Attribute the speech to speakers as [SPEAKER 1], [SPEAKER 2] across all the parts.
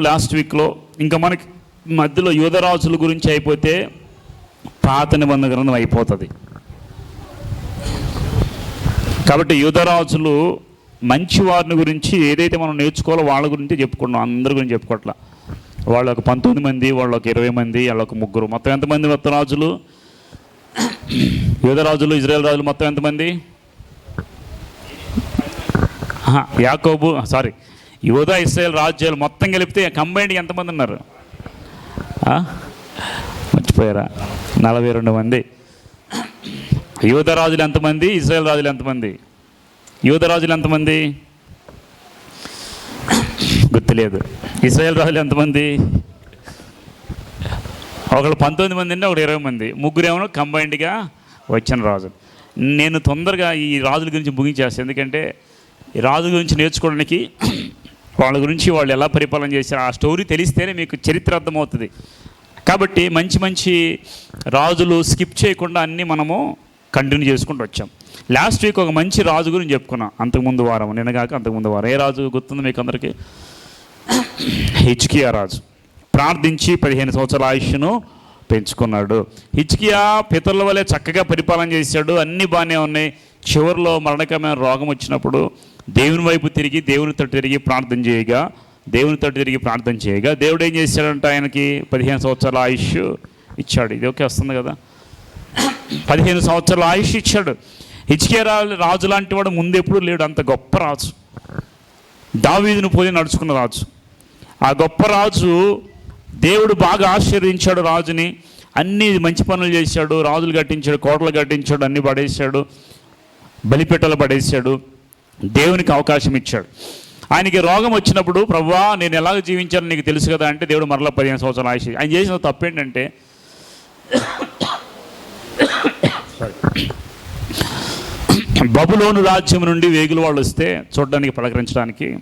[SPEAKER 1] Last వీక్లో ఇంకా మనకి మధ్యలో యువదరాజుల గురించి అయిపోతే పాత నిబంధన గ్రంథం అయిపోతుంది. కాబట్టి యువదరాజులు మంచి వారిని గురించి ఏదైతే మనం నేర్చుకోవాలో వాళ్ళ గురించి చెప్పుకున్నాం. అందరి గురించి చెప్పుకోవట్లా వాళ్ళు ఒక పంతొమ్మిది మంది వాళ్ళు ఒక ఇరవై మంది వాళ్ళు ఒక ముగ్గురు. మొత్తం ఎంతమంది మొత్తం రాజులు? యువదరాజులు ఇజ్రాయెల్ రాజులు మొత్తం ఎంతమంది యాకోబు సారీ యోధ ఇస్రాయల్ రాజ్యాలు మొత్తం కలిపితే కంబైండ్ ఎంతమంది ఉన్నారు? మర్చిపోయారా? నలభై రెండు మంది. యోధ రాజులు ఎంతమంది? ఇస్రాయల్ రాజులు ఎంతమంది? యోధ రాజులు ఎంతమంది? గుర్తులేదు. ఇస్రాయల్ రాజులు ఎంతమంది? ఒకళ్ళు పంతొమ్మిది మంది అంటే ఒకటి ఇరవై మంది. ముగ్గురేమో కంబైన్డ్గా వచ్చిన రాజు. నేను తొందరగా ఈ రాజుల గురించి ముగించేస్తాను ఎందుకంటే ఈ రాజు గురించి నేర్చుకోవడానికి వాళ్ళ గురించి వాళ్ళు ఎలా పరిపాలన చేశారు ఆ స్టోరీ తెలిస్తేనే మీకు చరిత్ర అర్థమవుతుంది. కాబట్టి మంచి మంచి రాజులు స్కిప్ చేయకుండా అన్నీ మనము కంటిన్యూ చేసుకుంటూ వచ్చాం. లాస్ట్ వీక్ ఒక మంచి రాజు గురించి చెప్పుకున్నాం. అంతకుముందు వారం నిన్నగాక అంతకుముందు వారం. ఏ రాజు గుర్తుంది మీకు అందరికీ? హిచ్కియా రాజు. ప్రార్థించి పదిహేను సంవత్సరాల ఆయుష్ను పెంచుకున్నాడు. హిచ్కియా పితరుల వలె చక్కగా పరిపాలన చేశాడు. అన్నీ బాగానే ఉన్నాయి. చివరిలో మరణకరమైన రోగం వచ్చినప్పుడు దేవుని వైపు తిరిగి దేవుని తట్టు తిరిగి ప్రార్థన చేయగా దేవుని తట్టు తిరిగి ప్రార్థన చేయగా దేవుడు ఏం చేశాడంటే ఆయనకి? పదిహేను సంవత్సరాల ఆయుష్ ఇచ్చాడు. ఇది ఓకే వస్తుంది కదా. పదిహేను సంవత్సరాల ఆయుష్ ఇచ్చాడు. హిచ్కియా రాజు లాంటి వాడు ముందెప్పుడు లేడు. అంత గొప్ప రాజు. దావీదును పోయి నడుచుకున్న రాజు. ఆ గొప్ప రాజు దేవుడు బాగా ఆశీర్వదించాడు రాజుని. అన్ని మంచి పనులు చేశాడు. రాజులు కట్టించాడు కోటలు కట్టించాడు అన్ని పడేశాడు. బలిపెట్టలు పడేశాడు. దేవునికి అవకాశం ఇచ్చాడు. ఆయనకి రోగం వచ్చినప్పుడు ప్రవ్వా నేను ఎలాగ జీవించాను నీకు తెలుసు కదా అంటే దేవుడు మరలా పదిహేను సంవత్సరాలు ఆయుష్ ఆయన చేసిన తప్పేంటంటే బబులోను రాజ్యం నుండి వేగులు వాళ్ళు వస్తే చూడడానికి పలకరించడానికి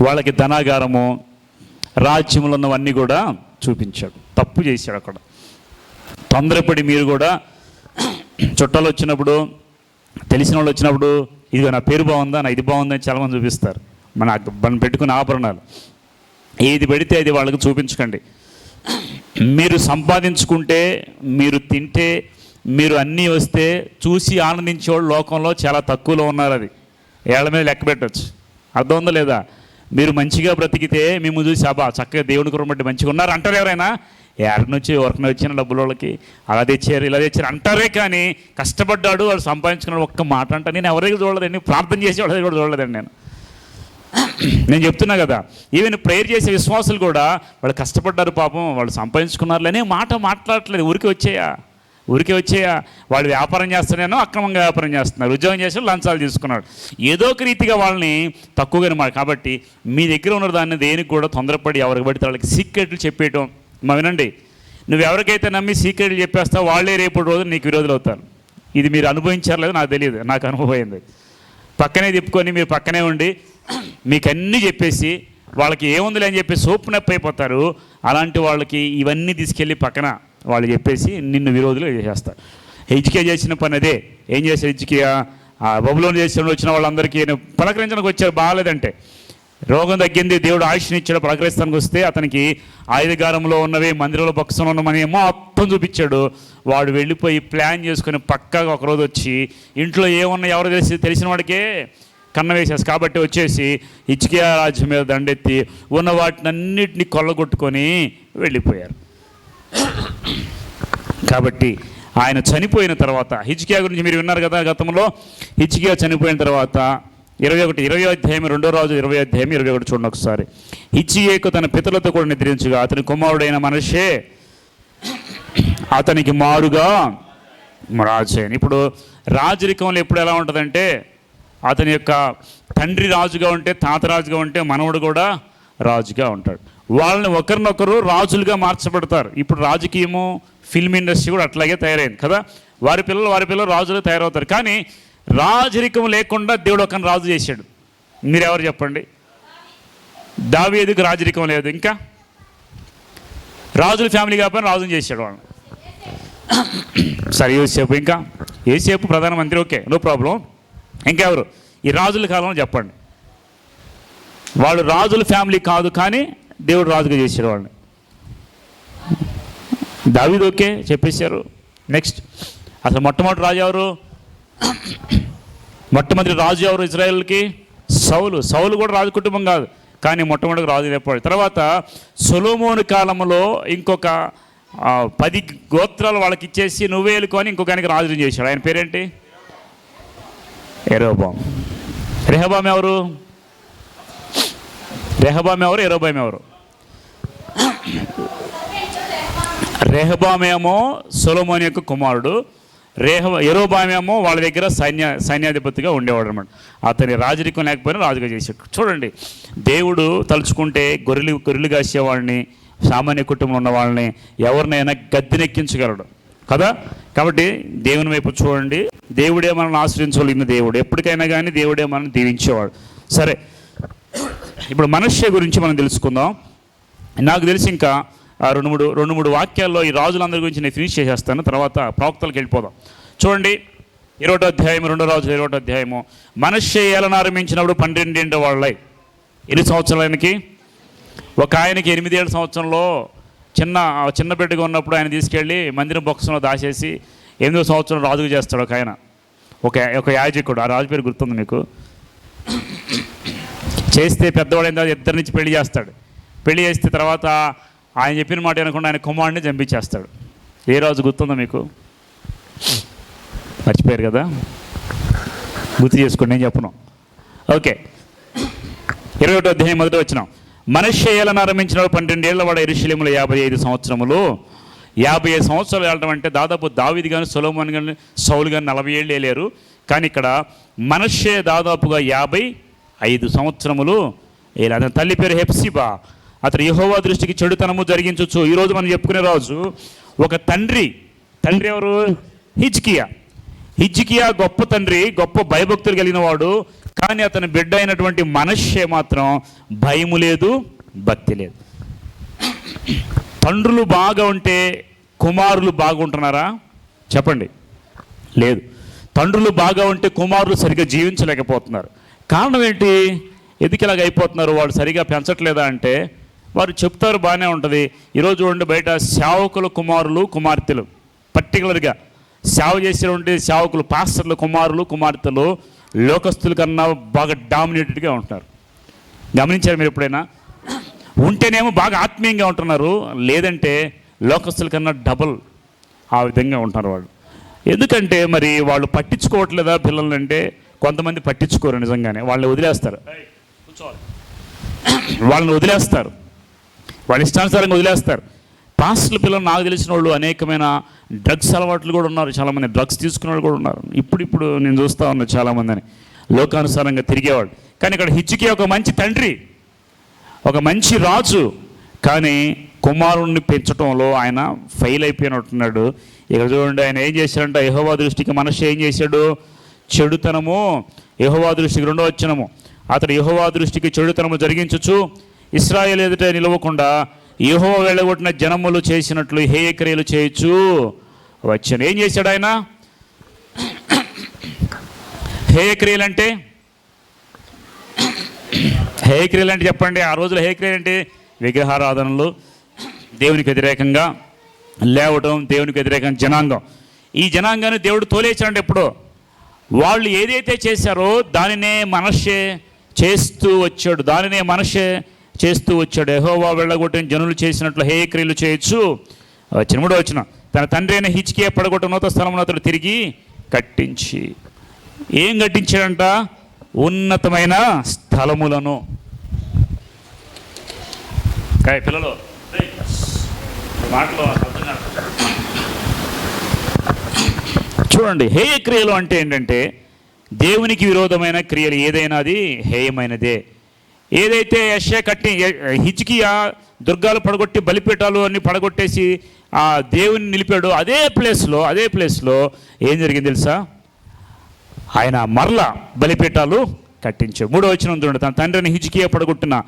[SPEAKER 1] వాళ్ళకి ధనాగారము రాజ్యములు ఉన్నవన్నీ కూడా చూపించాడు. తప్పు చేశాడు అక్కడ. తొందరపడి మీరు కూడా చుట్టాలు వచ్చినప్పుడు తెలిసిన వాళ్ళు వచ్చినప్పుడు ఇదిగో నా పేరు బాగుందా? నా ఇది బాగుందా? అని చాలామంది చూపిస్తారు. మన మనం పెట్టుకున్న ఆభరణాలు. ఏది పెడితే అది వాళ్ళకి చూపించకండి. మీరు సంపాదించుకుంటే మీరు తింటే మీరు అన్నీ వస్తే చూసి ఆనందించేవాళ్ళు లోకంలో చాలా తక్కువలో ఉన్నారు అది. ఏళ్ళ మీద లెక్క పెట్టచ్చు. అర్థం ఉందా లేదా? మీరు మంచిగా బ్రతికితే మేము చూసి అబ్బా చక్కగా దేవుని కురం బట్టి మంచిగా ఉన్నారు. అంటారు ఎవరైనా? ఎక్కడి నుంచి ఎవరికైనా వచ్చిన డబ్బుల వాళ్ళకి అలా తెచ్చారు ఇలా తెచ్చారు అంటారే కానీ కష్టపడ్డాడు వాడు సంపాదించుకున్నాడు ఒక్క మాట అంట. నేను ఎవరికి చూడలేదండి ప్రార్థన చేసి వాళ్ళ కూడా చూడలేదండి నేను. నేను చెప్తున్నా కదా ఈవెన్ ప్రేయర్ చేసే విశ్వాసులు కూడా వాళ్ళు కష్టపడ్డారు పాపం వాళ్ళు సంపాదించుకున్నారు అనే మాట మాట్లాడట్లేదు. ఊరికి వచ్చేయా? ఊరికి వచ్చేయా? వాళ్ళు వ్యాపారం చేస్తున్నానో అక్రమంగా వ్యాపారం చేస్తున్నారు. ఉద్యోగం చేసి లంచాలు తీసుకున్నాడు ఏదో ఒక రీతిగా వాళ్ళని తక్కువగానే మాట కాబట్టి మీ దగ్గర ఉన్న దాన్ని దేనికి కూడా తొందరపడి ఎవరికి పడితే వాళ్ళకి సీక్రెట్లు చెప్పేయటం మా వినండి. నువ్వు ఎవరికైతే నమ్మి సీక్రెట్లు చెప్పేస్తావు వాళ్ళే రేపు రోజు నీకు విరోధులు అవుతారు ఇది మీరు అనుభవించారు లేదో నాకు తెలియదు. నాకు అనుభవమైంది. పక్కనే తిప్పుకొని మీరు పక్కనే ఉండి మీకు అన్నీ చెప్పేసి వాళ్ళకి ఏముందిలే అని చెప్పి సోపు నొప్పి అయిపోతారు. అలాంటి వాళ్ళకి ఇవన్నీ తీసుకెళ్ళి పక్కన వాళ్ళు చెప్పేసి నిన్ను విరోధులు చేసేస్తారు. హెచ్కే చేసిన పని అదే. ఏం చేశారు హెచ్కియా ఆ బబులోని చేసిన వచ్చిన వాళ్ళందరికీ పలకరించడానికి వచ్చారు. బాగాలేదంటే. రోగం తగ్గింది దేవుడు ఆయుష్నిచ్చాడు ఇచ్చాడు వస్తే అతనికి ఆయుధగారంలో ఉన్నవి మందిరంలో పక్షంలో ఉన్నమని మొత్తం చూపించాడు. వాడు వెళ్ళిపోయి ప్లాన్ చేసుకుని పక్కాగా ఒకరోజు వచ్చి ఇంట్లో ఏమున్నా ఎవరు తెలిసి తెలిసిన వాడికే కన్న వేసేసి కాబట్టి వచ్చేసి ఇచ్చికియా రాజ్యం మీద దండెత్తి ఉన్న వాటిని అన్నిటిని కొల్లగొట్టుకొని వెళ్ళిపోయారు. కాబట్టి ఆయన చనిపోయిన తర్వాత హిజ్కియా గురించి మీరు విన్నారు కదా గతంలో హిజ్కియా చనిపోయిన తర్వాత ఇరవై ఒకటి ఇరవై అధ్యాయం రెండో రాజు ఇరవై అధ్యాయం ఇరవై ఒకటి చూడండి ఒకసారి. హిజ్కియాకు తన పితలతో కూడా నిద్రించుగా అతని కుమారుడైన మనిషే అతనికి మారుగా రాజు ఇప్పుడు రాజరికంలో ఎప్పుడు ఎలా ఉంటుందంటే అతని యొక్క తండ్రి రాజుగా ఉంటే తాత రాజుగా ఉంటే మనవడు కూడా రాజుగా ఉంటాడు. వాళ్ళని ఒకరినొకరు రాజులుగా మార్చబడతారు. ఇప్పుడు రాజకీయము ఫిల్మ్ ఇండస్ట్రీ కూడా అట్లాగే తయారైంది కదా. వారి పిల్లలు వారి పిల్లలు రాజులు తయారవుతారు. కానీ రాజరికం లేకుండా దేవుడు ఒక రాజు చేశాడు. మీరెవరు చెప్పండి? చెప్పండి దావీదుకు రాజరికం లేదు ఇంకా? రాజుల ఫ్యామిలీ కాకపోయినా రాజుని చేశాడు వాళ్ళు సరే ఏసేపు ఇంకా? ఏసేపు ప్రధానమంత్రి ఓకే నో ప్రాబ్లం. ఇంకెవరు? ఈ రాజుల కాలంలో చెప్పండి. వాళ్ళు రాజుల ఫ్యామిలీ కాదు కానీ దేవుడు రాజుగా చేశాడు వాళ్ళని. దావీదు ఓకే చెప్పేశారు. నెక్స్ట్ అసలు మొట్టమొదటి రాజు ఎవరు? మొట్టమొదటి రాజు ఎవరు ఇజ్రాయెల్కి? సౌలు. సౌలు కూడా రాజు కుటుంబం కాదు కానీ మొట్టమొదటి రాజు చెప్పాడు తర్వాత సొలోమోని కాలంలో ఇంకొక పది గోత్రాలు వాళ్ళకి ఇచ్చేసి నువ్వే వెళ్ళుకొని ఇంకొక ఆయనకి రాజుని చేశాడు. ఆయన పేరేంటి? ఎరోబాం రెహబాం ఎవరు? రెహబాం ఎవరు? ఎరోబాం ఎవరు? రెహబామేమో సొలోమోని యొక్క కుమారుడు. రేహ ఎరోబామేమో వాళ్ళ దగ్గర సైన్య సైన్యాధిపతిగా ఉండేవాడు అనమాట అతని రాజరికం లేకపోయినా రాజుగా చేసాడు చూడండి దేవుడు తలుచుకుంటే గొర్రెలు గొర్రెలు కాసేవాడిని సామాన్య కుటుంబంలో ఉన్న వాళ్ళని ఎవరినైనా గద్దెనెక్కించగలడు. కదా? కాబట్టి దేవుని వైపు చూడండి. దేవుడే మనల్ని ఆశ్రయించగలిగిన దేవుడు. ఎప్పటికైనా కానీ దేవుడే మనల్ని దీవించేవాడు. సరే ఇప్పుడు మనుష్య గురించి మనం తెలుసుకుందాం. నాకు తెలిసి ఇంకా రెండు మూడు రెండు మూడు వాక్యాల్లో ఈ రాజులందరి గురించి నేను ఫినిష్ చేసేస్తాను. తర్వాత ప్రవక్తలకు వెళ్ళిపోదాం. చూడండి ఇరవటో అధ్యాయం రెండో రాజు ఇరవటో అధ్యాయము. మనుష్య ఏలన ఆరంభించినప్పుడు పన్నెండేంటి వాళ్ళై. ఎన్ని సంవత్సరాలకి ఒక ఆయనకి ఎనిమిదేళ్ళ సంవత్సరంలో చిన్న చిన్న బిడ్డగా ఉన్నప్పుడు ఆయన తీసుకెళ్ళి మందిరం బొక్సంలో దాచేసి ఎనిమిదో సంవత్సరం రాజుగా చేస్తాడు ఒక ఆయన. ఒక ఒక యాజకుడు. ఆ రాజు పేరు గుర్తుంది మీకు? చేస్తే పెద్దవాడైన తర్వాత ఇద్దరి నుంచి పెళ్ళి చేస్తాడు. పెళ్ళి చేస్తే తర్వాత ఆయన చెప్పిన మాట అనకుండా ఆయన కుమారుడిని చంపించేస్తాడు. ఏ రోజు గుర్తుందో మీకు? మర్చిపోయారు కదా? గుర్తు చేసుకోండి నేను చెప్పను. ఓకే. ఇరవై ఒకటో అధ్యాయం మొదట వచ్చినాం మనిషి ఏళ్ళను ఆరంభించిన పన్నెండేళ్ళ వాడు ఎరుశలేములు యాభై ఐదు సంవత్సరములు. యాభై ఐదు సంవత్సరాలు వెళ్ళడం అంటే దాదాపు దావిది కానీ సొలోమన్ కానీ సౌలు కానీ నలభై ఏళ్ళు వెళ్ళారు కానీ ఇక్కడ మనషే దాదాపుగా యాభై ఐదు సంవత్సరములు ఇలా అతని తల్లి పేరు హెప్సిబా. అతడు యహోవా దృష్టికి చెడుతనము జరిగించవచ్చు ఈరోజు మనం చెప్పుకునే రాజు ఒక తండ్రి. తండ్రి ఎవరు? హిజ్కియా. హిజ్కియా గొప్ప తండ్రి గొప్ప భయభక్తులు కలిగిన వాడు. కానీ అతని బిడ్డ అయినటువంటి మనుష్య మాత్రం భయము లేదు భక్తి లేదు. తండ్రులు బాగా ఉంటే కుమారులు బాగుంటున్నారా? చెప్పండి. లేదు. తండ్రులు బాగా ఉంటే కుమారులు సరిగ్గా జీవించలేకపోతున్నారు. కారణం ఏంటి? ఎందుకు ఇలాగ అయిపోతున్నారు? వాళ్ళు సరిగా పెంచట్లేదా అంటే వారు చెప్తారు బాగానే ఉంటుంది. ఈరోజు చూడండి బయట సేవకుల కుమారులు కుమార్తెలు. పర్టికులర్గా సేవ చేసేటువంటి సేవకులు పాస్టర్ల కుమారులు కుమార్తెలు లోకస్తుల కన్నా బాగా డామినేటెడ్గా ఉంటున్నారు. గమనించారు మీరు ఎప్పుడైనా? ఉంటేనేమో బాగా ఆత్మీయంగా ఉంటున్నారు. లేదంటే లోకస్తుల కన్నా డబుల్ ఆ విధంగా ఉంటున్నారు వాళ్ళు. ఎందుకంటే మరి వాళ్ళు పట్టించుకోవట్లేదా పిల్లల్ని అంటే? కొంతమంది పట్టించుకోరు నిజంగానే. వాళ్ళని వదిలేస్తారు. వాళ్ళని వదిలేస్తారు. వాళ్ళ ఇష్టానుసారంగా వదిలేస్తారు. పాస్టల్ పిల్లలు నాకు తెలిసిన వాళ్ళు అనేకమైన డ్రగ్స్ అలవాట్లు కూడా ఉన్నారు. చాలామంది డ్రగ్స్ తీసుకునే వాళ్ళు కూడా ఉన్నారు. ఇప్పుడు ఇప్పుడు నేను చూస్తూ ఉన్నాను చాలామందిని. లోకానుసారంగా తిరిగేవాడు కానీ ఇక్కడ హిచ్చుకే ఒక మంచి తండ్రి ఒక మంచి రాజు. కానీ కుమారుణ్ణి పెంచడంలో ఆయన ఫెయిల్ అయిపోయినట్టున్నాడు. ఇక్కడ చూడండి ఆయన ఏం చేశాడంటే? యహోవా దృష్టికి మనిషి ఏం చేశాడు? చెడుతనము. యహోవా దృష్టికి రెండో వచ్చినము అతడు యహోవా దృష్టికి చెడుతనము జరిగించచ్చు ఇస్రాయేల్ ఎదుట నిలవకుండా యహో వెళ్ళగొట్టిన జనములు చేసినట్లు హేయక్రియలు చేయొచ్చు వచ్చాను. ఏం చేశాడు ఆయన? హేయక్రియలు అంటే హేక్రియలు అంటే చెప్పండి. ఆ రోజుల హేక్రియలు అంటే విగ్రహారాధనలు దేవునికి వ్యతిరేకంగా లేవటం దేవునికి వ్యతిరేకంగా జనాంగం. ఈ జనాంగాన్ని దేవుడు తోలేచాడు ఎప్పుడో. వాళ్ళు ఏదైతే చేశారో దానినే మనషే చేస్తూ వచ్చాడు. దానినే మనషే చేస్తూ వచ్చాడు. ఎహోవా వెళ్ళగొట్టిన జనులు చేసినట్లు హేయక్రియలు చేయొచ్చు. వచ్చిన వచ్చిన తన తండ్రి అయిన హిచ్కే పడగొట్టిన నూత స్థలంలో అతడు తిరిగి కట్టించి. ఏం కట్టించాడంట? ఉన్నతమైన స్థలములను. పిల్లలు మాటలు చూడండి హేయ క్రియలు అంటే ఏంటంటే దేవునికి విరోధమైన క్రియలు ఏదైనా అది హేయమైనదే. ఏదైతే యశ్య కట్టి హిజ్కియా దుర్గాలు పడగొట్టి బలిపీఠాలు అన్ని పడగొట్టేసి ఆ దేవుని నిలిపాడు అదే ప్లేస్లో అదే ప్లేస్లో ఏం జరిగింది తెలుసా? ఆయన మరల బలిపీఠాలు కట్టించాడు. మూడో వచ్చిన చూడండి. తన తండ్రిని హిజ్కియా పడగొట్టిన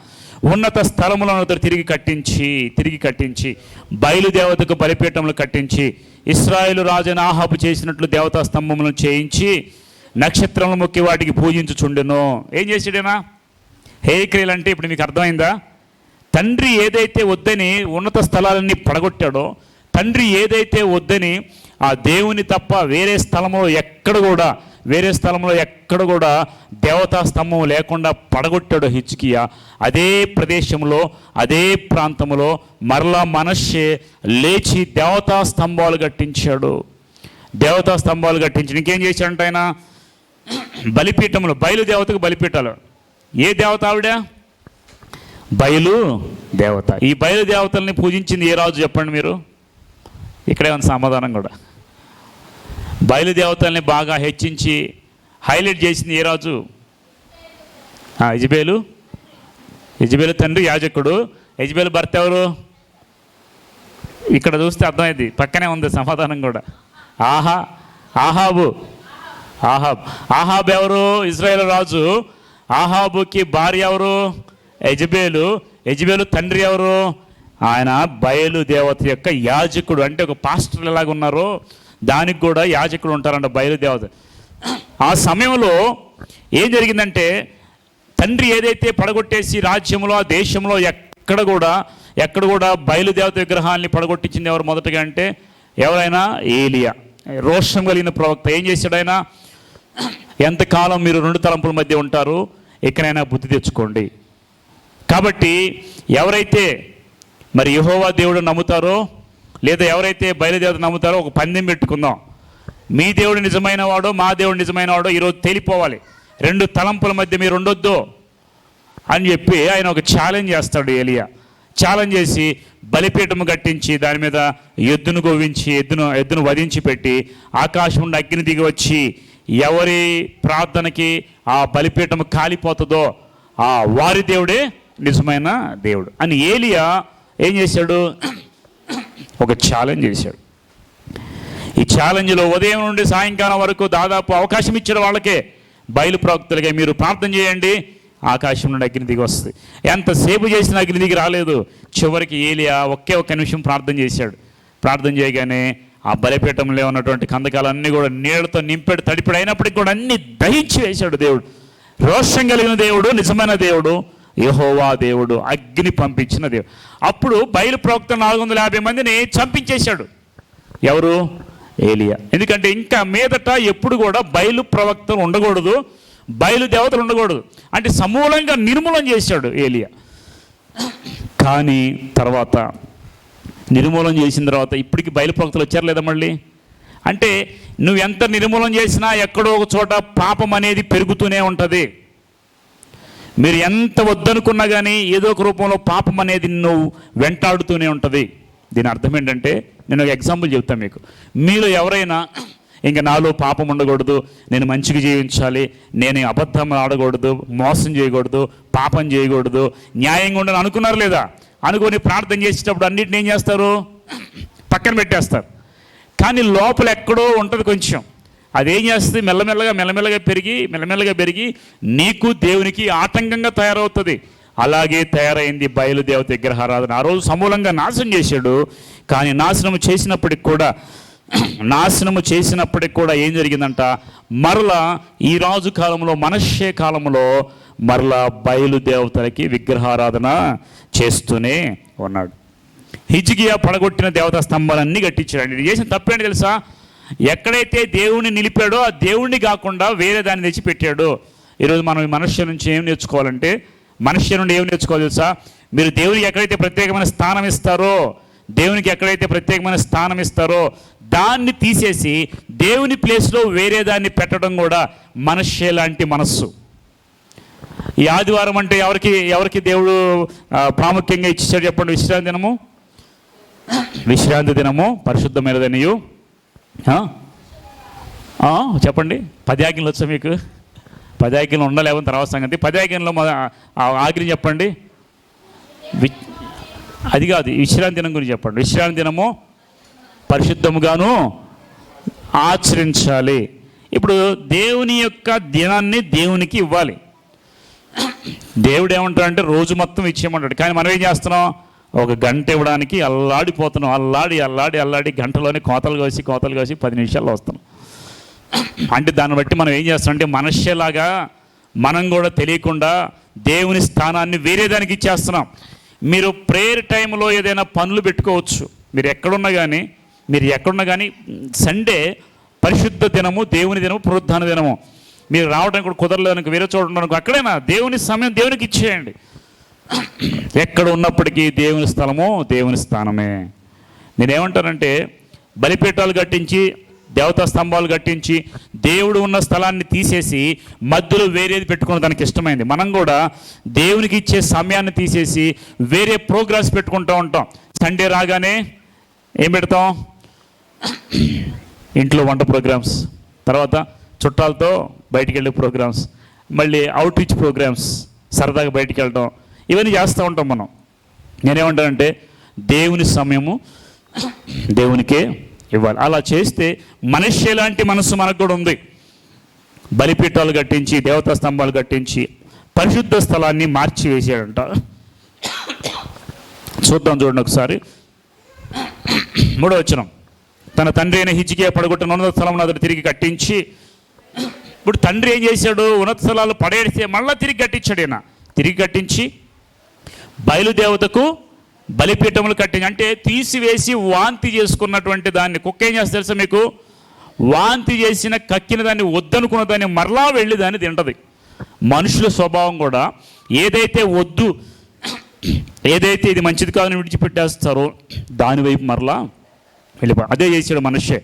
[SPEAKER 1] ఉన్నత స్థలములను తిరిగి కట్టించి తిరిగి కట్టించి బయలుదేవతకు బలిపీఠములు కట్టించి ఇస్రాయేలు రాజైన ఆహాబు చేసినట్లు దేవతా స్తంభములను చేయించి నక్షత్రములు మొక్కి వాటికి పూజించుచుండెను. ఏం చేసాడేనా హే క్రియలు అంటే ఇప్పుడు మీకు అర్థమైందా? తండ్రి ఏదైతే వద్దని ఉన్నత స్థలాలన్నీ పడగొట్టాడో తండ్రి ఏదైతే వద్దని ఆ దేవుని తప్ప వేరే స్థలంలో ఎక్కడ కూడా వేరే స్థలంలో ఎక్కడ కూడా దేవతా స్తంభం లేకుండా పడగొట్టాడు హిచ్కియా అదే ప్రదేశంలో అదే ప్రాంతంలో మరలా మనస్సే లేచి దేవతా స్తంభాలు కట్టించాడు. దేవతా స్తంభాలు కట్టించి ఇంకేం చేశాడంటే ఆయన? బలిపీఠములు బయలుదేవతకు బలిపీఠాలు. ఏ దేవత ఆవిడ? బయలు దేవత. ఈ బయలు దేవతల్ని పూజించింది ఏ రాజు చెప్పండి మీరు? ఇక్కడే ఉంది సమాధానం కూడా. బయలుదేవతల్ని బాగా హెచ్చించి హైలైట్ చేసింది ఏ రాజు? ఆ, యజబేలు యజబేలు తండ్రి యాజకుడు. యజబేలు భర్త ఎవరు? ఇక్కడ చూస్తే అర్థమైంది. పక్కనే ఉంది సమాధానం కూడా. ఆహా ఆహాబు. ఆహాబ్. ఆహాబ్ ఎవరు? ఇజ్రాయేల్ రాజు. ఆహాబుకి భార్య ఎవరు? యజబేలు. యజబేలు తండ్రి ఎవరు? ఆయన బయలు దేవత యొక్క యాజకుడు. అంటే ఒక పాస్టర్ ఎలాగ ఉన్నారో దానికి కూడా యాజకుడు ఉంటారంట బయలుదేవత ఆ సమయంలో ఏం జరిగిందంటే తండ్రి ఏదైతే పడగొట్టేసి రాజ్యంలో ఆ దేశంలో ఎక్కడ కూడా ఎక్కడ కూడా బయలుదేవత విగ్రహాల్ని పడగొట్టించింది ఎవరు మొదటగా అంటే ఎవరైనా ఏలియా. రోషం కలిగిన ప్రవక్త. ఏం చేశాడు ఆయన? ఎంతకాలం మీరు రెండు తలంపుల మధ్య ఉంటారో? ఎక్కడైనా బుద్ధి తెచ్చుకోండి. కాబట్టి ఎవరైతే మరి యహోవా దేవుడు నమ్ముతారో లేదా ఎవరైతే బయలుదేవత నమ్ముతారో ఒక పందెం పెట్టుకుందాం. మీ దేవుడు నిజమైన వాడో మా దేవుడు నిజమైన వాడో ఈరోజు తేలిపోవాలి. రెండు తలంపుల మధ్య మీరు ఉండొద్దు అని చెప్పి ఆయన ఒక ఛాలెంజ్ చేస్తాడు ఏలియా. ఛాలెంజ్ చేసి బలిపీఠము కట్టించి దాని మీద ఎద్దును గోవించి ఎద్దును ఎద్దును వధించి పెట్టి ఆకాశం నుండి అగ్ని దిగి వచ్చి ఎవరి ప్రార్థనకి ఆ బలిపీఠం కాలిపోతుందో ఆ వారి దేవుడే నిజమైన దేవుడు. అని ఏలియా ఏం చేశాడు? ఒక ఛాలెంజ్ చేశాడు. ఈ ఛాలెంజ్లో ఉదయం నుండి సాయంకాలం వరకు దాదాపు అవకాశం ఇచ్చిన వాళ్ళకే బయలు ప్రవక్తలుగా మీరు ప్రార్థన చేయండి. ఆకాశం నుండి అగ్ని దిగి వస్తుంది. ఎంతసేపు చేసిన అగ్ని దిగి రాలేదు. చివరికి ఏలియా ఒకే ఒక్క నిమిషం ప్రార్థన చేశాడు. ప్రార్థన చేయగానే ఆ బలిపీఠంలో ఉన్నటువంటి కందకాలన్నీ కూడా నీళ్ళతో నింపాడు తడిపాడు అయినప్పటికీ కూడా అన్ని దహించి వేశాడు దేవుడు. రోషం కలిగిన దేవుడు నిజమైన దేవుడు యహోవా దేవుడు అగ్ని పంపించిన దేవుడు. అప్పుడు బయలు ప్రవక్త నాలుగు వందల యాభై మందిని చంపించేశాడు. ఎవరు? ఏలియా. ఎందుకంటే ఇంకా మీదట ఎప్పుడు కూడా బయలు ప్రవక్తలు ఉండకూడదు బయలు దేవతలు ఉండకూడదు. అంటే సమూలంగా నిర్మూలన చేశాడు ఏలియా. కానీ తర్వాత నిర్మూలన చేసిన తర్వాత ఇప్పటికి బయలుప్రవక్తలు వచ్చారు లేదా మళ్ళీ? అంటే నువ్వు ఎంత నిర్మూలన చేసినా ఎక్కడో ఒక చోట పాపం అనేది పెరుగుతూనే ఉంటుంది. మీరు ఎంత వద్దనుకున్నా కానీ ఏదో ఒక రూపంలో పాపం అనేది నువ్వు వెంటాడుతూనే ఉంటుంది. దీని అర్థం ఏంటంటే నేను ఒక ఎగ్జాంపుల్ చెప్తాను మీకు. మీరు ఎవరైనా ఇంకా నాలో పాపం ఉండకూడదు నేను మంచిగా జీవించాలి నేను అబద్ధం ఆడకూడదు మోసం చేయకూడదు పాపం చేయకూడదు న్యాయంగా ఉండని అనుకున్నారు లేదా? అనుకొని ప్రార్థన చేసేటప్పుడు అన్నిటిని ఏం చేస్తారు? పక్కన పెట్టేస్తారు. కానీ లోపల ఎక్కడో ఉంటుంది కొంచెం. అదేం చేస్తుంది? మెల్లమెల్లగా మెల్లమెల్లగా పెరిగి మెల్లమెల్లగా పెరిగి నీకు దేవునికి ఆటంకంగా తయారవుతుంది. అలాగే తయారైంది బయలుదేవత విగ్రహారాధన. ఆ రోజు సమూలంగా నాశనం చేశాడు. కానీ నాశనం చేసినప్పటికి కూడా నాశనము చేసినప్పటికి కూడా ఏం జరిగిందంట? మరలా ఈ రాజు కాలంలో మనషే కాలంలో మరలా బయలుదేవతలకి విగ్రహారాధన చేస్తూనే ఉన్నాడు. హిజ్కియా పడగొట్టిన దేవతా స్తంభాలన్నీ కట్టించాడు ఇది చేసిన తప్పేంటి తెలుసా? ఎక్కడైతే దేవుణ్ణి నిలిపాడో ఆ దేవుణ్ణి కాకుండా వేరే దాన్ని తెచ్చి పెట్టాడు ఈరోజు మనం ఈ మనుష్య నుంచి ఏం నేర్చుకోవాలంటే మనుష్య నుండి ఏం నేర్చుకోవాలి తెలుసా? మీరు దేవునికి ఎక్కడైతే ప్రత్యేకమైన స్థానం ఇస్తారో దేవునికి ఎక్కడైతే ప్రత్యేకమైన స్థానం ఇస్తారో దాన్ని తీసేసి దేవుని ప్లేస్లో వేరే దాన్ని పెట్టడం కూడా మనుష్య లాంటి మనస్సు. ఈ ఆదివారం అంటే ఎవరికి ఎవరికి దేవుడు ప్రాముఖ్యంగా ఇచ్చాడు చెప్పండి విశ్రాంతి దినము? విశ్రాంతి దినము పరిశుద్ధమైనదనియు. చెప్పండి. పది వచ్చా మీకు? పది ఆజ్ఞలు ఉండలేవని తర్వాత సంగతి. పది ఆజ్ఞలో చెప్పండి. వి- అది కాదు విశ్రాంతి దినం గురించి చెప్పండి. విశ్రాంతి దినము పరిశుద్ధముగాను ఆచరించాలి. ఇప్పుడు దేవుని యొక్క దినాన్ని దేవునికి ఇవ్వాలి. దేవుడు ఏమంటాడంటే రోజు మొత్తం ఇచ్చేయమంటాడు. కానీ మనం ఏం చేస్తున్నాం? ఒక గంట ఇవ్వడానికి అల్లాడిపోతున్నాం. అల్లాడి అల్లాడి అల్లాడి గంటలోనే కోతలు కోసి కోతలు కోసి పది నిమిషాల్లో వస్తున్నాం. అంటే దాన్ని బట్టి మనం ఏం చేస్తామంటే మనుష్యలాగా మనం కూడా తెలియకుండా దేవుని స్థానాన్ని వేరే దానికి ఇచ్చేస్తున్నాం. మీరు ప్రేయర్ టైంలో ఏదైనా పనులు పెట్టుకోవచ్చు. మీరు ఎక్కడున్నా కానీ మీరు ఎక్కడున్నా కానీ సండే పరిశుద్ధ దినము దేవుని దినము పునరుద్ధాన దినము. మీరు రావడానికి కూడా కుదరలేదు వేరే చోట ఉండడానికి అక్కడైనా దేవుని సమయం దేవునికి ఇచ్చేయండి. ఎక్కడ ఉన్నప్పటికీ దేవుని స్థలము దేవుని స్థానమే. నేనేమంటానంటే బలిపీఠాలు కట్టించి దేవతా స్తంభాలు కట్టించి దేవుడు ఉన్న స్థలాన్ని తీసేసి మధ్యలో వేరేది పెట్టుకున్న దానికి ఇష్టమైంది. మనం కూడా దేవునికి ఇచ్చే సమయాన్ని తీసేసి వేరే ప్రోగ్రామ్స్ పెట్టుకుంటూ ఉంటాం. సండే రాగానే ఏం పెడతాం? ఇంట్లో వంట ప్రోగ్రామ్స్. తర్వాత చుట్టాలతో బయటికి వెళ్ళే ప్రోగ్రామ్స్ మళ్ళీ అవుట్ రీచ్ ప్రోగ్రామ్స్ సరదాగా బయటికి వెళ్ళడం ఇవన్నీ చేస్తూ ఉంటాం మనం. నేనేమంటానంటే దేవుని సమయము దేవునికే ఇవ్వాలి. అలా చేస్తే మనిషి లాంటి మనసు మనకు కూడా ఉంది. బలిపీఠాలు కట్టించి దేవతా స్తంభాలు కట్టించి పరిశుద్ధ స్థలాన్ని మార్చి వేసాడంట చూద్దాం చూడండి ఒకసారి. మూడో వచ్చినాం తన తండ్రి అయిన హిజ్కియా పడగొట్టిన ఉన్నత స్థలం అతడు తిరిగి కట్టించి ఇప్పుడు తండ్రి ఏం చేశాడు? ఉన్నత స్థలాలు పడేస్తే మళ్ళీ తిరిగి కట్టించాడు ఈయన. తిరిగి కట్టించి బయలుదేవతకు బలిపీఠములు కట్టించి అంటే తీసివేసి వాంతి చేసుకున్నటువంటి దాన్ని కుక్క ఏం చేస్తా తెలుసా మీకు? వాంతి చేసిన కక్కిన దాన్ని వద్దనుకున్న దాన్ని మరలా వెళ్ళి దాన్ని తింటది. మనుషుల స్వభావం కూడా ఏదైతే వద్దు ఏదైతే ఇది మంచిది కాదని విడిచిపెట్టేస్తారో దానివైపు మరలా వెళ్ళిపో అదే చేశాడు మనిషే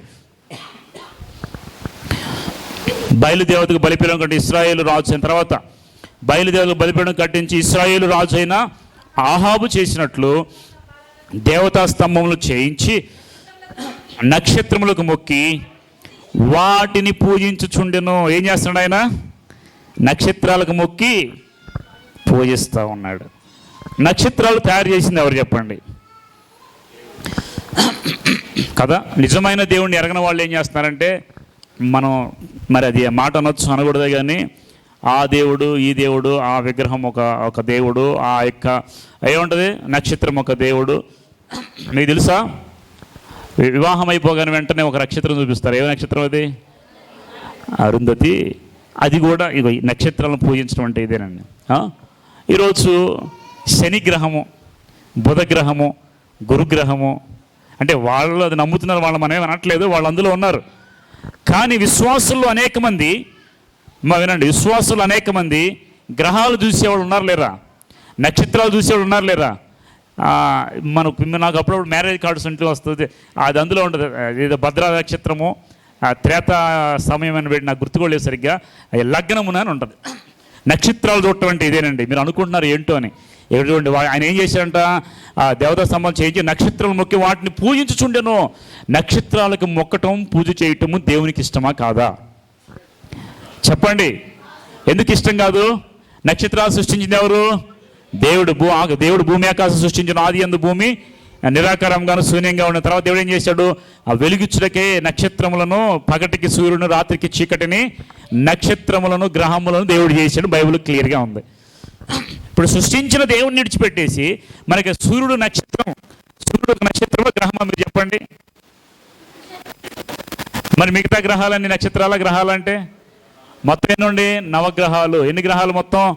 [SPEAKER 1] బయలుదేవతకు బలిపీఠం కట్టి ఇస్రాయేల్ రాజు అయిన తర్వాత బయలుదేవతకు బలిపీఠం కట్టించి ఇస్రాయేల్ రాజు అయిన ఆహాబు చేసినట్లు దేవతా స్తంభములు చేయించి నక్షత్రములకు మొక్కి వాటిని పూజించుచుండెను. ఏం చేస్తున్నాడు ఆయన? నక్షత్రాలకు మొక్కి పూజిస్తూ ఉన్నాడు. నక్షత్రాలు తయారు చేసింది ఎవరు చెప్పండి? కదా నిజమైన దేవుణ్ణి ఎరగని వాళ్ళు ఏం చేస్తున్నారంటే మనం మరి అది మాట అనొచ్చు అనకూడదే కానీ ఆ దేవుడు ఈ దేవుడు ఆ విగ్రహం ఒక ఒక దేవుడు ఆ యొక్క ఏముంటుంది? నక్షత్రం ఒక దేవుడు. మీకు తెలుసా? వివాహం అయిపోగానే వెంటనే ఒక నక్షత్రం చూపిస్తారు. ఏ నక్షత్రం అది? అరుంధతి. అది కూడా ఇగో ఈ నక్షత్రాలను పూజించడం అంటే ఇదేనండి. ఈరోజు శని గ్రహము బుధ గ్రహము గురుగ్రహము అంటే వాళ్ళు అది నమ్ముతున్నారు వాళ్ళు మనం ఏమి అనట్లేదు వాళ్ళు అందులో ఉన్నారు. కానీ విశ్వాసుల్లో అనేక మంది మా వినండి విశ్వాసులు అనేక మంది గ్రహాలు చూసేవాళ్ళు ఉన్నారు లేరా? నక్షత్రాలు చూసేవాళ్ళు ఉన్నారు లేరా? మనకు నాకు అప్పుడప్పుడు మ్యారేజ్ కార్డ్స్ ఇంట్లో వస్తుంది. అది అందులో ఉండదు ఏదో భద్రా నక్షత్రము ఆ త్రేత సమయం అని పెట్టి నాకు గుర్తుకోలేదు సరిగ్గా. లగ్నమున అని ఉంటుంది. నక్షత్రాలు చూడటం అంటే ఇదేనండి. మీరు అనుకుంటున్నారు ఏంటో అని. ఇక్కడ చూడండి ఆయన ఏం చేశాడంట? ఆ దేవతా సంబంధం చేయించి నక్షత్రాలు మొక్కి వాటిని పూజించుచుండెను. నక్షత్రాలకు మొక్కటం పూజ చేయటము దేవునికి ఇష్టమా కాదా? చెప్పండి. ఎందుకు ఇష్టం కాదు? నక్షత్రాలు సృష్టించింది ఎవరు? దేవుడు భూ దేవుడు భూమి ఆకాశం సృష్టించిన ఆది ఎందు భూమి. నిరాకారంగాను శూన్యంగా ఉన్న తర్వాత దేవుడు ఏం చేశాడు? ఆ వెలుగుచ్చులకే నక్షత్రములను పగటికి సూర్యుడు రాత్రికి చీకటిని నక్షత్రములను గ్రహములను దేవుడు చేశాడు. బైబిల్ క్లియర్గా ఉంది. ఇప్పుడు సృష్టించిన దేవుడిని విడిచిపెట్టేసి మనకి సూర్యుడు నక్షత్రం సూర్యుడు ఒక నక్షత్రమా గ్రహమా మీరు చెప్పండి. మరి మిగతా గ్రహాలన్నీ నక్షత్రాల గ్రహాలంటే? మొత్తం ఎన్నుండి? నవగ్రహాలు. ఎన్ని గ్రహాలు మొత్తం?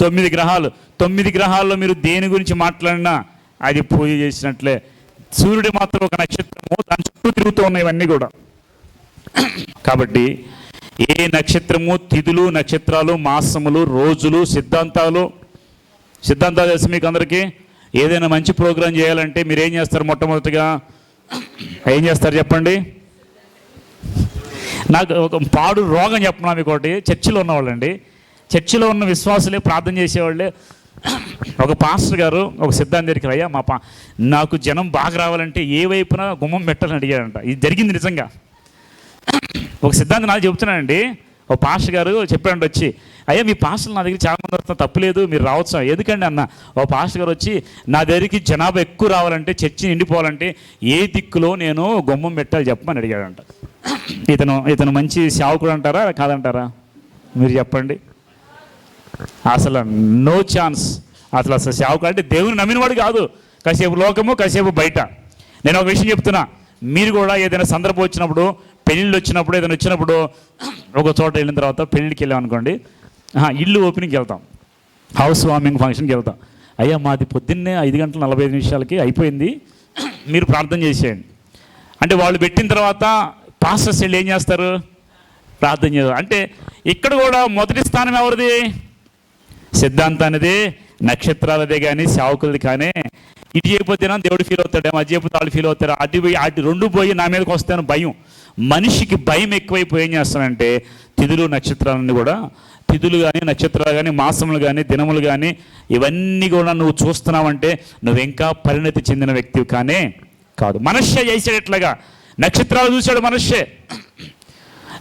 [SPEAKER 1] తొమ్మిది గ్రహాలు. తొమ్మిది గ్రహాల్లో మీరు దేని గురించి మాట్లాడినా అది పూజ చేసినట్లే. సూర్యుడు మాత్రం ఒక నక్షత్రము దాని చుట్టూ తిరుగుతూ ఉన్నాయి ఇవన్నీ కూడా. కాబట్టి ఏ నక్షత్రము తిథులు నక్షత్రాలు మాసములు రోజులు సిద్ధాంతాలు సిద్ధాంతాలు తెలుసు మీకు అందరికీ? ఏదైనా మంచి ప్రోగ్రాం చేయాలంటే మీరు ఏం చేస్తారు మొట్టమొదటిగా? ఏం చేస్తారు చెప్పండి? నాకు ఒక పాడు రోగం చెప్పనా మీకు ఒకటి? చర్చిలో ఉన్నవాళ్ళండి. చర్చిలో ఉన్న విశ్వాసులే ప్రార్థన చేసేవాళ్ళే. ఒక పాస్టర్ గారు ఒక సిద్ధాంత దగ్గరికి అయ్యా మా పా నాకు జనం బాగా రావాలంటే ఏ వైపున గుమ్మం పెట్టాలని అడిగారంట ఇది జరిగింది నిజంగా. ఒక సిద్ధాంతం నాకు చెప్తున్నానండి ఒక పాస్టర్ గారు చెప్పాడు వచ్చి అయ్యా మీ పాస్టర్లు నా దగ్గర చాలా మంది వస్తున్నా తప్పులేదు మీరు రావచ్చు ఎందుకండి అన్న? ఓ పాస్టర్ గారు వచ్చి నా దగ్గరికి జనాభా ఎక్కువ రావాలంటే చర్చి నిండిపోవాలంటే ఏ దిక్కులో నేను గుమ్మం పెట్టాలి చెప్పమని అడిగాడంట. ఇతను ఇతను మంచి సేవకుడు అంటారా కాదంటారా? మీరు చెప్పండి. అసలు నో ఛాన్స్. అసలు అసలు సేవకుడు అంటే దేవుని నమ్మినవాడు కాదు. కాసేపు లోకము కాసేపు బయట. నేను ఒక విషయం చెప్తున్నా. మీరు కూడా ఏదైనా సందర్భం వచ్చినప్పుడు పెళ్ళిళ్ళు వచ్చినప్పుడు ఏదైనా వచ్చినప్పుడు ఒక చోట వెళ్ళిన తర్వాత పెళ్ళికి వెళ్ళాం అనుకోండి ఇల్లు ఓపెనింగ్కి వెళ్తాం. హౌస్ వార్మింగ్ ఫంక్షన్కి వెళ్తాం. అయ్యా మాది పొద్దున్నే ఐదు గంటల నలభై ఐదు నిమిషాలకి అయిపోయింది. మీరు ప్రార్థన చేసేయండి. అంటే వాళ్ళు పెట్టిన తర్వాత పాస్టర్స్ వెళ్ళి ఏం చేస్తారు? ప్రార్థన చేస్తారు. అంటే ఇక్కడ కూడా మొదటి స్థానం ఎవరిది? సిద్ధాంతానిదే నక్షత్రాలదే కానీ సేవకులది కానీ. ఇటు చేయకపోతేనా దేవుడు ఫీల్ అవుతాడేమో అది చేయకపోతే వాళ్ళు ఫీల్ అవుతారు. అటు పోయి అటు రెండు పోయి నా మీదకి వస్తాను భయం. మనిషికి భయం ఎక్కువైపోయి ఏం చేస్తానంటే తిథులు నక్షత్రాలన్నీ కూడా తిథులు కానీ నక్షత్రాలు కానీ మాసములు కానీ దినములు కానీ ఇవన్నీ కూడా నువ్వు చూస్తున్నావంటే నువ్వు ఇంకా పరిణతి చెందిన వ్యక్తివి కానీ కాదు. మనుష్య చేసేటట్లుగా నక్షత్రాలు చూశాడు మనుష్యే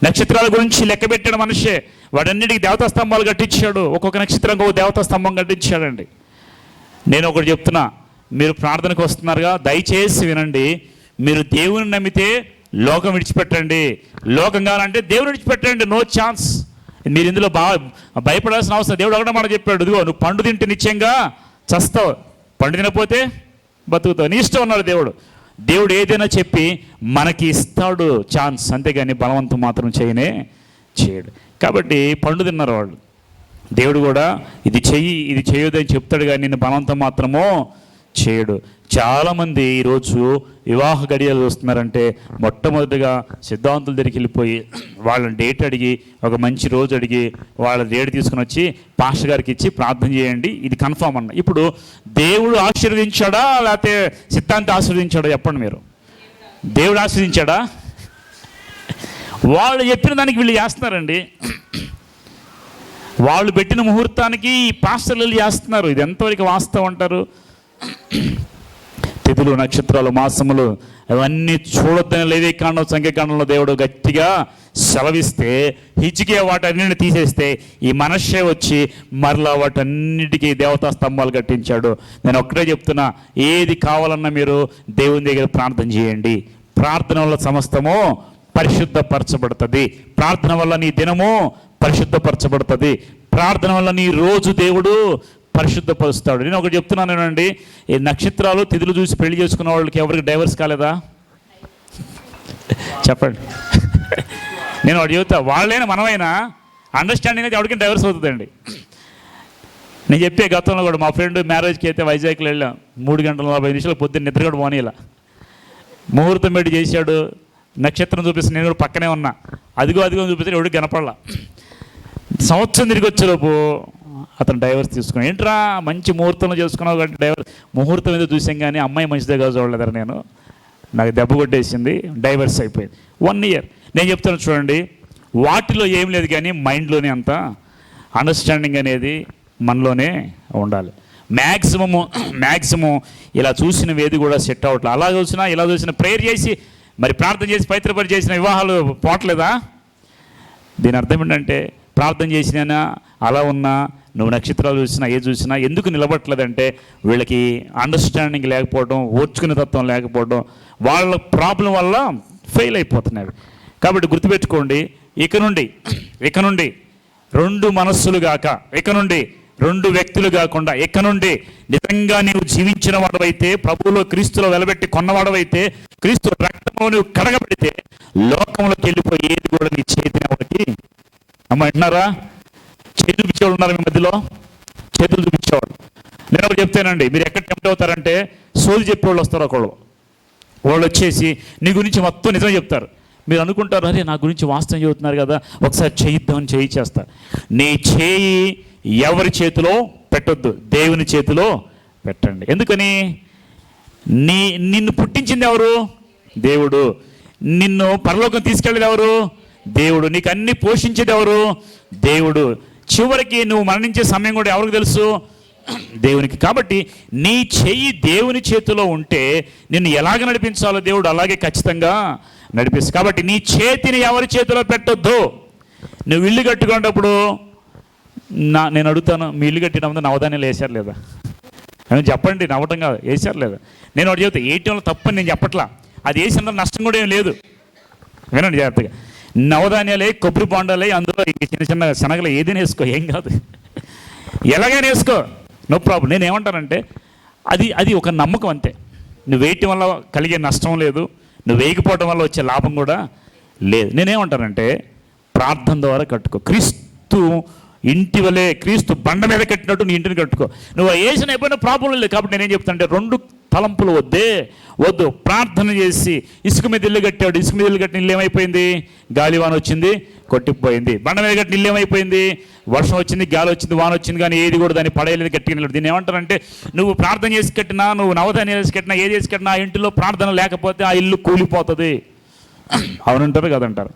[SPEAKER 1] నక్షత్రాల గురించి లెక్క పెట్టాడు మనిషే వాడన్నిటికీ దేవతా స్తంభాలు కట్టించాడు. ఒక్కొక్క నక్షత్రం ఒక దేవతా స్తంభం కట్టించాడండి. నేను ఒకటి చెప్తున్నా. మీరు ప్రార్థనకు వస్తున్నారుగా దయచేసి వినండి. మీరు దేవుని నమ్మితే లోకం విడిచిపెట్టండి. లోకం కావాలంటే దేవుని విడిచిపెట్టండి. No chance. మీరు ఇందులో బాగా భయపడాల్సిన అవసరం దేవుడు ఒకటే మాట చెప్పాడు. ఇదిగో నువ్వు పండు తింటే నిత్యంగా చస్తావు. పండు తినపోతే బతుకుతావు. నీ ఇష్టం ఉన్నాడు దేవుడు. దేవుడు ఏదైనా చెప్పి మనకి ఇస్తాడు ఛాన్స్. అంతేగాని బలవంతం మాత్రం చేయనే చేయడు. కాబట్టి పండు తిన్నారు వాళ్ళు. దేవుడు కూడా ఇది చెయ్యి ఇది చేయొద్దని చెప్తాడు కానీ నిన్ను బలవంతం మాత్రమో చేయడు. చాలామంది ఈరోజు వివాహ గడియలు వస్తున్నారంటే మొట్టమొదటిగా సిద్ధాంతుల దగ్గరికి వెళ్ళిపోయి వాళ్ళని డేట్ అడిగి ఒక మంచి రోజు అడిగి వాళ్ళ డేట్ తీసుకుని వచ్చి పాస్టర్ గారికి ఇచ్చి ప్రార్థన చేయండి. ఇది కన్ఫామ్ అన్న. ఇప్పుడు దేవుడు ఆశీర్వదించాడా? లేకపోతే సిద్ధాంతి ఆశీర్వదించాడా? చెప్పండి మీరు. దేవుడు ఆశీర్వదించాడా? వాళ్ళు చెప్పిన దానికి వీళ్ళు చేస్తున్నారండి. వాళ్ళు పెట్టిన ముహూర్తానికి ఈ పాస్టర్లు చేస్తున్నారు. ఇది ఎంతవరకు వాస్తవం అంటారు? తిథులు నక్షత్రాలు మాసములు అవన్నీ చూడొద్దని లేదే కాండం సంఖ్యకాండంలో దేవుడు గట్టిగా సెలవిస్తే హిచికే వాటన్నిటిని తీసేస్తే ఈ మనషే వచ్చి మరలా వాటన్నిటికీ దేవతా స్తంభాలు కట్టించాడు. నేను ఒక్కటే చెప్తున్నా ఏది కావాలన్నా మీరు దేవుని దగ్గర ప్రార్థన చేయండి. ప్రార్థన వల్ల సమస్తము పరిశుద్ధపరచబడుతుంది. ప్రార్థన వల్ల నీ దినము పరిశుద్ధపరచబడుతుంది. ప్రార్థన వల్ల నీ రోజు దేవుడు పరిశుద్ధపరుస్తాడు. నేను ఒకటి చెప్తున్నాను ఏనండి ఈ నక్షత్రాలు తిథులు చూసి పెళ్ళి చేసుకున్న వాళ్ళకి ఎవరికి డైవర్స్ కాలేదా? చెప్పండి. నేను ఒకటి చెబుతా వాళ్ళైనా మనమైనా అండర్స్టాండింగ్ అయితే ఎవరికి డైవర్స్ అవుతుందండి. నేను చెప్పే గతంలో కూడా మా ఫ్రెండ్ మ్యారేజ్కి అయితే వైజాగ్లో వెళ్ళాం. మూడు గంటల నలభై నిమిషాలు పొద్దున్న నిద్ర కూడా పోనీలా. ముహూర్తం పెట్టి చేశాడు. నక్షత్రం చూపిస్తే నేను కూడా పక్కనే ఉన్నా. అదిగో అదిగో చూపిస్తే ఎవడు కనపడలా. సంవత్సరం తిరిగి వచ్చేలోపు అతను డైవర్స్ తీసుకున్నాను ఏంట్రా మంచి ముహూర్తంలో చేసుకున్నావు కాబట్టి డైవర్ ముహూర్తం ఏదో చూసాం కానీ అమ్మాయి మంచిదే కాదు చూడలేదరా నేను. నాకు దెబ్బ కొట్టేసింది డైవర్స్ అయిపోయింది. వన్ ఇయర్ నేను చెప్తాను చూడండి వాటిలో ఏం లేదు కానీ మైండ్లోనే అంత అండర్స్టాండింగ్ అనేది మనలోనే ఉండాలి. మ్యాక్సిమము మ్యాక్సిమం ఇలా చూసిన వేది కూడా సెట్ అవ్వట్లేదు అలా చూసినా ఇలా చూసినా ప్రేయర్ చేసి మరి ప్రార్థన చేసి పవిత్రపరి చేసిన వివాహాలు పోవట్లేదా? దీని అర్థం ఏంటంటే ప్రార్థన చేసినా అలా ఉన్నా? నువ్వు నక్షత్రాలు చూసినా ఏ చూసినా ఎందుకు నిలబట్టలేదంటే వీళ్ళకి అండర్స్టాండింగ్ లేకపోవడం ఓర్చుకునే తత్వం లేకపోవడం వాళ్ళ ప్రాబ్లం వల్ల ఫెయిల్ అయిపోతున్నారు. కాబట్టి గుర్తుపెట్టుకోండి ఇక నుండి ఇక నుండి రెండు మనస్సులు గాక ఇక నుండి రెండు వ్యక్తులు కాకుండా ఇక నుండి నిజంగా నీవు జీవించిన వాడవైతే ప్రభువులో క్రీస్తులో వెలబెట్టి కొన్నవాడవైతే క్రీస్తు రక్తంలో నువ్వు కడగబడితే లోకంలోకి వెళ్ళిపోయి ఏది కూడా నీ చేతిని అమ్మ వింటున్నారా చేతులు చూపించేవాళ్ళు ఉన్నారు మీ మధ్యలో? చేతులు చూపించేవాళ్ళు. నేను ఒకటి చెప్తానండి మీరు ఎక్కడ టెంప్ట్ అవుతారంటే సోది చెప్పేవాళ్ళు వస్తారు ఒకళ్ళు. వాళ్ళు వచ్చేసి నీ గురించి మొత్తం నిజం చెప్తారు. మీరు అనుకుంటారు అరే నా గురించి వాస్తవం చెబుతున్నారు కదా ఒకసారి చేయిద్దామని చేయి చేస్తారు నీ చేయి ఎవరి చేతిలో పెట్టొద్దు దేవుని చేతిలో పెట్టండి. ఎందుకని? నీ నిన్ను పుట్టించింది ఎవరు? దేవుడు. నిన్ను పరలోకం తీసుకెళ్ళేది ఎవరు? దేవుడు నీకు అన్ని పోషించేది ఎవరు దేవుడు. చివరికి నువ్వు మరణించే సమయం కూడా ఎవరికి తెలుసు? దేవునికి. కాబట్టి నీ చెయ్యి దేవుని చేతిలో ఉంటే నిన్ను ఎలాగ నడిపించాలో దేవుడు అలాగే ఖచ్చితంగా నడిపిస్తుంది కాబట్టి నీ చేతిని ఎవరి చేతిలో పెట్టొద్దు? నువ్వు ఇల్లు కట్టుకునేటప్పుడు నా నేను అడుగుతాను మీ ఇల్లు కట్టిన ముందు నవధాన్యాలు వేశారు లేదా? అని చెప్పండి నవ్వటం కాదు వేశారు లేదా? నేను ఒకటి చెబుతా ఏటీఎంలో తప్పని నేను చెప్పట్లా. అది వేసిన నష్టం కూడా ఏం లేదు. వినండి జాగ్రత్తగా. నవధాన్యాలే కొబ్బరి బొండాలే అందులో చిన్న చిన్న శనగలు ఏదైనా వేసుకో ఏం కాదు. ఎలాగైనా వేసుకో నో ప్రాబ్లం. నేను ఏమంటానంటే అది అది ఒక నమ్మకం అంతే. నువ్వు వేయటం వల్ల కలిగే నష్టం లేదు. నువ్వు వేయకపోవడం వల్ల వచ్చే లాభం కూడా లేదు. నేనేమంటానంటే ప్రార్థన ద్వారా కట్టుకో. క్రీస్తు ఇంటి వలె క్రీస్తు బండ మీద కట్టినట్టు నీ ఇంటిని కట్టుకో. నువ్వు వేసిన ఎప్పుడైనా ప్రాబ్లం లేదు కాబట్టి నేనేం చెప్తానంటే రెండు తలంపులు వద్దే వద్దు. ప్రార్థన చేసి ఇసుక మీద ఇల్లు కట్టాడు. ఇసుక మీద ఇల్లు కట్టిన ఇల్లు ఏమైపోయింది? గాలివాన వచ్చింది కొట్టిపోయింది. బండ మీద కట్టిన ఇల్లు ఏమైపోయింది? వర్షం వచ్చింది గాలి వచ్చింది వాన వచ్చింది కానీ ఏది కూడా దాన్ని పడేయలేదు గట్టిగా నిలబడి. దీన్ని ఏమంటారంటే నువ్వు ప్రార్థన చేసి కట్టినా నువ్వు నవధాన్యం చేసి కట్టినా ఏది చేసి కట్టినా ఆ ఇంటిలో ప్రార్థన లేకపోతే ఆ ఇల్లు కూలిపోతుంది. అవునంటారు కదంటారు?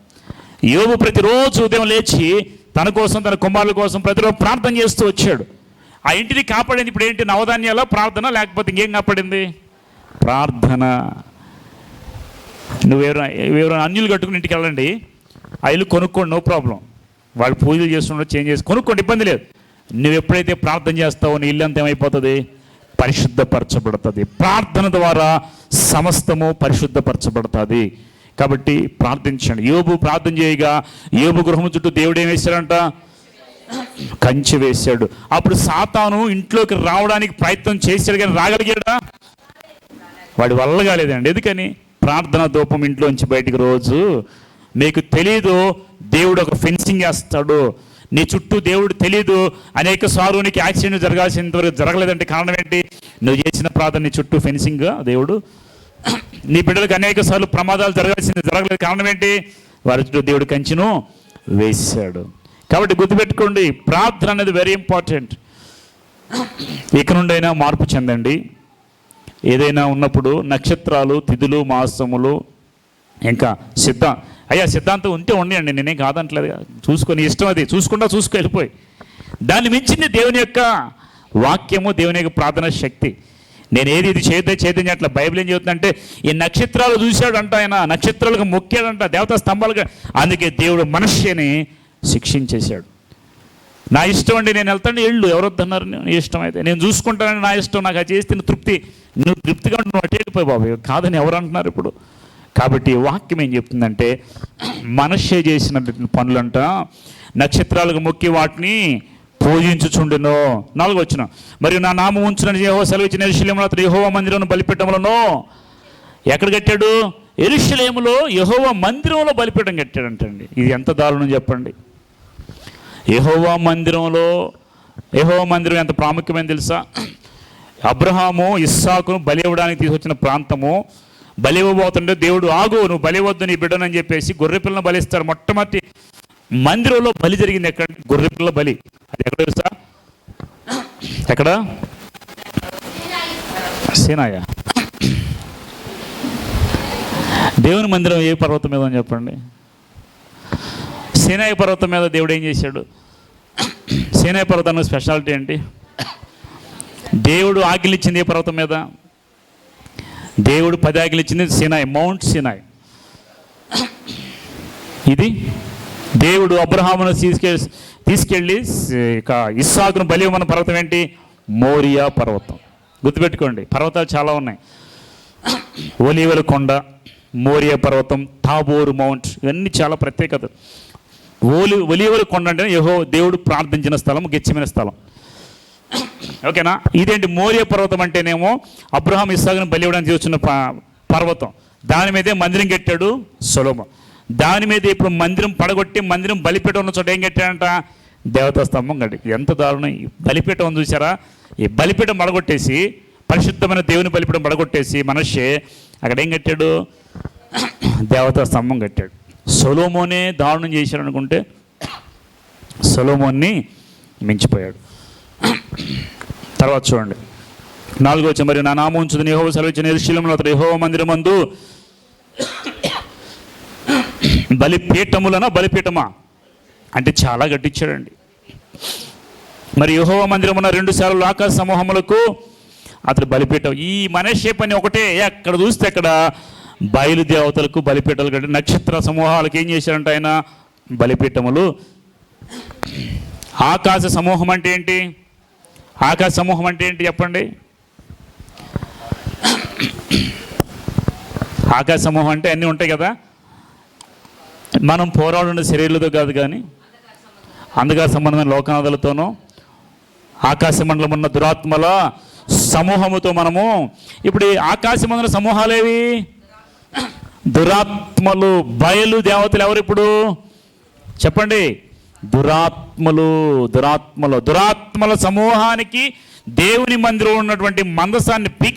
[SPEAKER 1] యోగు ప్రతిరోజు ఉదయం లేచి తన కోసం తన కుమారుల కోసం ప్రతిరోజు ప్రార్థన చేస్తూ వచ్చాడు. ఆ ఇంటిని కాపాడింది ఇప్పుడు ఏంటి? నవధాన్యాల? ప్రార్థన లేకపోతే ఇంకేం కాపాడింది? ప్రార్థన. నువ్వెవరైనా ఎవరైనా అన్యులు కట్టుకుని ఇంటికి వెళ్ళండి. ఆ ఇల్లు కొనుక్కోండి నో ప్రాబ్లం. వాళ్ళు పూజలు చేస్తుండో చేంజ్ చేసి కొనుక్కోండి ఇబ్బంది లేదు. నువ్వు ఎప్పుడైతే ప్రార్థన చేస్తావో నీ ఇల్లు అంత ఏమైపోతుంది? పరిశుద్ధపరచబడుతుంది. ప్రార్థన ద్వారా సమస్తము పరిశుద్ధపరచబడుతుంది. కాబట్టి ప్రార్థించండి. యోబు ప్రార్థన చేయగా యోబు గృహం చుట్టూ దేవుడు ఏం వేశాడంట? కంచె వేశాడు. అప్పుడు సాతాను ఇంట్లోకి రావడానికి ప్రయత్నం చేశాడు కానీ రాగలిగాడా? వాడి వల్ల కాలేదండి. ఎందుకని? ప్రార్థన దూపం ఇంట్లోంచి బయటికి రోజు మీకు తెలీదు దేవుడు ఒక ఫెన్సింగ్ వేస్తాడు. నీ చుట్టూ దేవుడు తెలీదు. అనేక సార్లు నీకు యాక్సిడెంట్ జరగాల్సినంత వరకు జరగలేదంటే కారణం ఏంటి? నువ్వు చేసిన ప్రార్థన నీ చుట్టూ ఫెన్సింగ్గా దేవుడు నీ బిడ్డలకు అనేక సార్లు ప్రమాదాలు జరగాల్సింది జరగలేదు. కారణం ఏంటి? వారి చుట్టూ దేవుడు కంచెను వేసాడు కాబట్టి గుర్తుపెట్టుకోండి ప్రార్థన అనేది వెరీ ఇంపార్టెంట్ ఇక నుండైనా మార్పు చెందండి. ఏదైనా ఉన్నప్పుడు నక్షత్రాలు తిథులు మాసములు ఇంకా సిద్ధ అయ్యా సిద్ధాంతం ఉంటే ఉండండి. నేనేం కాదంటలేదు చూసుకొని ఇష్టం అది. చూసుకుంటా చూసుకు వెళ్ళిపోయి దాన్ని మించింది దేవుని యొక్క వాక్యము దేవుని యొక్క ప్రార్థన శక్తి. నేను ఏది ఇది చేద్దే చేద్దని అట్లా బైబిల్ ఏం చెబుతుందంటే ఈ నక్షత్రాలు చూశాడంట ఆయన నక్షత్రాలకు మొక్కాడంట దేవతా స్తంభాలుగా. అందుకే దేవుడు మనుష్యని శిక్షించేశాడు. నా ఇష్టం అండి నేను వెళ్తాను ఎళ్ళు ఎవరొద్దన్నారు నేను నీ ఇష్టం అయితే. నేను చూసుకుంటానని నా ఇష్టం నాకు అది చేస్తే తృప్తి. నువ్వు తృప్తిగా ఉంటే నువ్వు అటేకపోయి బాబు కాదని ఎవరు అంటున్నారు ఇప్పుడు? కాబట్టి వాక్యం ఏం చెప్తుందంటే మనుష్య చేసిన పనులంట నక్షత్రాలకు మొక్కి వాటిని పూజించుచుండెను. నాలుగు వచ్చిన. మరియు నా నామం ఉంచునని సెలవు సెలవిచ్చిన ఎరుశలేములో అతడు యహోవ మందిరం బలిపెట్టములను ఎక్కడ కట్టాడు? ఎరుశలేములో యహోవ మందిరంలో బలిపీఠం కట్టాడంటండి. ఇది ఎంత దారుణం చెప్పండి. యహోవా మందిరంలో యహోవ మందిరం ఎంత ప్రాముఖ్యమైన తెలుసా? అబ్రహాము ఇస్సాకును బలి ఇవ్వడానికి తీసుకొచ్చిన ప్రాంతము. బలి ఇవ్వబోతుంటే దేవుడు ఆగు నువ్వు బలి వద్దు నీ బిడ్డనని చెప్పేసి గొర్రె పిల్లను బలిస్తారు మొట్టమొదటి మందిరంలో బలి జరిగింది ఎక్కడ? గొర్రె బలి. అది ఎక్కడ తెలుసా? ఎక్కడ? సీనాయ. దేవుని మందిరం ఏ పర్వతం మీద అని చెప్పండి. సీనాయి పర్వతం మీద దేవుడు ఏం చేశాడు? సీనాయి పర్వతం స్పెషాలిటీ ఏంటి? దేవుడు ఆకిలిచ్చింది ఏ పర్వతం మీద? దేవుడు పది ఆకిలిచ్చింది సినాయ్ మౌంట్ సినాయ్. ఇది దేవుడు అబ్రహామును తీసుకెళ్ళి తీసుకెళ్ళి ఇక ఇస్సాకును బలి ఇవ్వమన్న పర్వతం ఏంటి? మోరియా పర్వతం. గుర్తుపెట్టుకోండి పర్వతాలు చాలా ఉన్నాయి. ఒలీవల కొండ మోరియా పర్వతం థాబోరు మౌంట్ ఇవన్నీ చాలా ప్రత్యేకత. ఓలి ఒలీవల కొండ అంటే యహో దేవుడు ప్రార్థించిన స్థలం గెచ్చిమైన స్థలం. ఓకేనా? ఇదేంటి మోరియా పర్వతం అంటేనేమో అబ్రహాం ఇస్సాకును బలి ఇవ్వడానికి వచ్చిన ప- పర్వతం. దాని మీదే మందిరం కట్టాడు సొలోమ దాని మీద ఇప్పుడు మందిరం పడగొట్టి మందిరం బలిపీఠం ఉన్న చోట ఏం కట్టాడంట దేవతా స్తంభం కట్టి. ఎంత దారుణం. ఈ బలిపీఠం ఉంది చూసారా? ఈ బలిపీఠం పడగొట్టేసి పరిశుద్ధమైన దేవుని బలిపీఠం పడగొట్టేసి మనషే అక్కడ ఏం కట్టాడు? దేవతా స్తంభం కట్టాడు. సొలోమోనే దారుణం చేశాడు అనుకుంటే సొలోమోన్ని మించిపోయాడు. తర్వాత చూడండి. నాలుగో వచ్చి మరి నా నామం ఉంచుదని. యహోవ సెలవిచ్చిన ఎరుశీలంలో అతడు యహోవ మందిరమందు బలిపీఠములనా? బలిపీఠమా? అంటే చాలా గట్టిచ్చాడండి. మరి యహోవ మందిరమున రెండు సార్లు ఆకాశ సమూహములకు అతడు బలిపీఠం. ఈ మనిషి పని ఒకటే. ఎక్కడ చూస్తే అక్కడ బయలుదేవతలకు బలిపీఠాలు కట్టి నక్షత్ర సమూహాలకు ఏం చేశారంట ఆయన? బలిపీఠములు. ఆకాశ సమూహం అంటే ఏంటి? ఆకాశ సమూహం అంటే ఏంటి చెప్పండి? ఆకాశ సమూహం అంటే అన్నీ ఉంటాయి కదా? మనం పోరాడున్న శరీరాలతో కాదు కానీ అంధకార సంబంధమైన లోకనాథులతోనూ ఆకాశ మండలం ఉన్న దురాత్మల సమూహముతో మనము ఇప్పుడు ఈ ఆకాశ మండల సమూహాలేవి? దురాత్మలు బయలు దేవతలు ఎవరు ఇప్పుడు? చెప్పండి. దురాత్మలు దురాత్మలు దురాత్మల సమూహానికి దేవుని మందిరం ఉన్నటువంటి మందసాన్ని పీకి